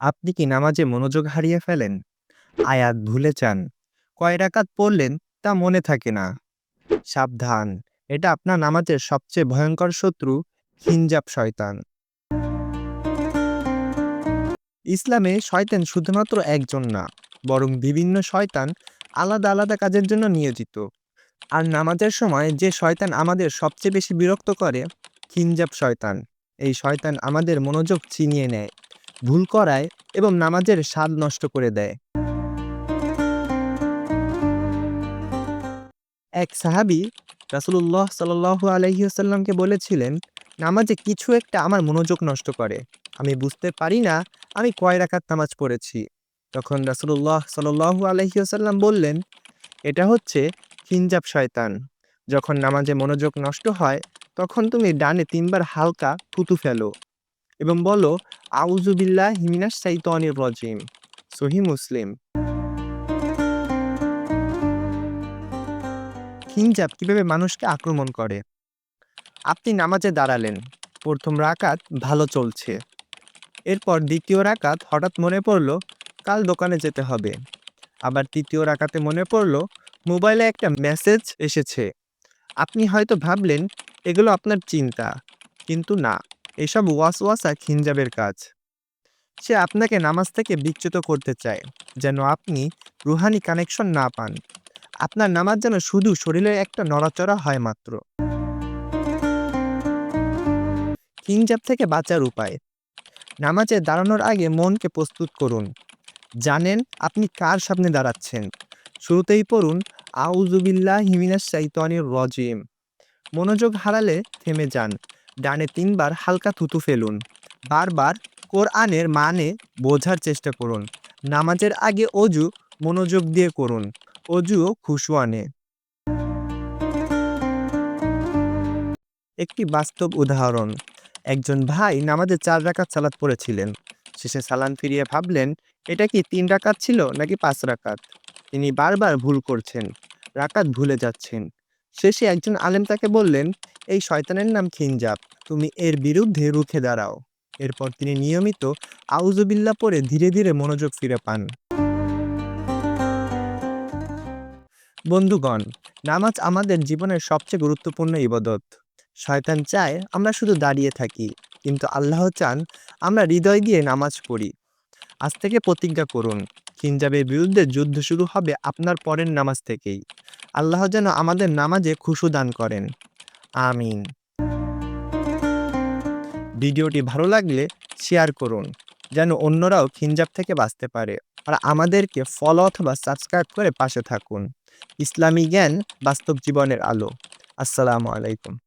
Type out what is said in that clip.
আপনি কি নামাজে মনোযোগ হারিয়ে ফেলেন? আয়াত ভুলে চান কয় রাকাত পড়লেন তা মনে থাকে না। সাবধান, এটা আপনার নামাজের সবচেয়ে ভয়ঙ্কর শত্রু খিনজাব শয়তান। ইসলামে শয়তান শুধুমাত্র একজন না, বরং বিভিন্ন শয়তান আলাদা আলাদা কাজের জন্য নিয়োজিত। আর নামাজের সময় যে শয়তান আমাদের সবচেয়ে বেশি বিরক্ত করে, খিনজাব শয়তান। এই শয়তান আমাদের মনোযোগ ছিনিয়ে নেয়, ভুল করায় এবং নামাজের স্বাদ নষ্ট করে দেয়। এক সাহাবী রাসূলুল্লাহ সাল্লাল্লাহু আলাইহি ওয়াসাল্লামকে বলেছিলেন, নামাজে কিছু একটা আমার মনোযোগ নষ্ট করে। আমি বুঝতে পারি না আমি কয় রাকাত নামাজ পড়েছি। তখন রাসূলুল্লাহ সাল্লাল্লাহু আলাইহি ওয়াসাল্লাম বললেন, এটা হচ্ছে খিনজাব শয়তান। যখন নামাজে মনোযোগ নষ্ট হয়, তখন তুমি ডানে তিনবার হালকা থুতু ফেলো এবং বলো, আউযু বিল্লাহি মিনাশ শাইতানির রাজিম। সহিহ মুসলিম। খিনজাব কীভাবে মানুষকে আক্রমণ করে? আপনি নামাজে দাঁড়ালেন। প্রথম রাকাত ভালো চলছে। এরপর দ্বিতীয় রাকাত হঠাৎ মনে পড়ল, কাল দোকানে যেতে হবে। আবার তৃতীয় রাকাতে মনে পড়ল, মোবাইলে একটা মেসেজ এসেছে। আপনি হয়তো ভাবলেন এগুলো আপনার চিন্তা, কিন্তু না, এসব ওয়াসওয়াসা খিনজাবের কাজ। সে আপনাকে নামাজ থেকে বিচ্যুত করতে চায়, যেন আপনি রুহানি কানেকশন না পান। আপনার নামাজ যেন শুধু শরীরের একটা নড়াচড়া হয় মাত্র। খিনজাব থেকে বাঁচার উপায় নামাজে দাঁড়ানোর আগে মনকে প্রস্তুত করুন। জানেন আপনি কার সামনে দাঁড়াচ্ছেন। শুরুতেই পড়ুন আউযু বিল্লাহি মিনাশ শাইতানির রাজিম। মনোযোগ হারালে থেমে যান। ডানে তিনবার হালকা থুতু ফেলুন। বারবার কোরআনের মানে বোঝার চেষ্টা করুন। নামাজের আগে অজু মনোযোগ দিয়ে করুন। অজুও খুশু আনে। একটি বাস্তব উদাহরণ একজন ভাই নামাজে চার রাকাত সালাত পড়েছিলেন। শেষে সালাম ফিরিয়ে ভাবলেন, এটা কি তিন রাকাত ছিল নাকি পাঁচ রাকাত। তিনি বারবার ভুল করছেন, রাকাত ভুলে যাচ্ছেন। শেষে একজন আলেম তাকে বললেন, এই শয়তানের নাম খিনজাব, তুমি এর বিরুদ্ধে রুখে দাঁড়াও। এরপর তিনি নিয়মিত আউযু বিল্লাহ পড়ে ধীরে ধীরে মনোযোগ ফিরে পান। বন্ধুগণ, নামাজ আমাদের জীবনের সবচেয়ে গুরুত্বপূর্ণ ইবাদত। শয়তান চায় আমরা শুধু দাঁড়িয়ে থাকি, কিন্তু আল্লাহ চান আমরা হৃদয় দিয়ে নামাজ পড়ি। আজ থেকে প্রতিজ্ঞা করুন, খিনজাবের বিরুদ্ধে যুদ্ধ শুরু হবে আপনার পরের নামাজ থেকেই। আল্লাহ যেন আমাদের নামাজে খুশু দান করেন। আমিন। ভিডিওটি ভালো লাগলে শেয়ার করুন, যেন অন্যরাও খিনজাব থেকে বাঁচতে পারে। আর আমাদেরকে ফলো অথবা সাবস্ক্রাইব করে পাশে থাকুন। ইসলামী জ্ঞান বাস্তব জীবনের আলো। আসসালামু আলাইকুম।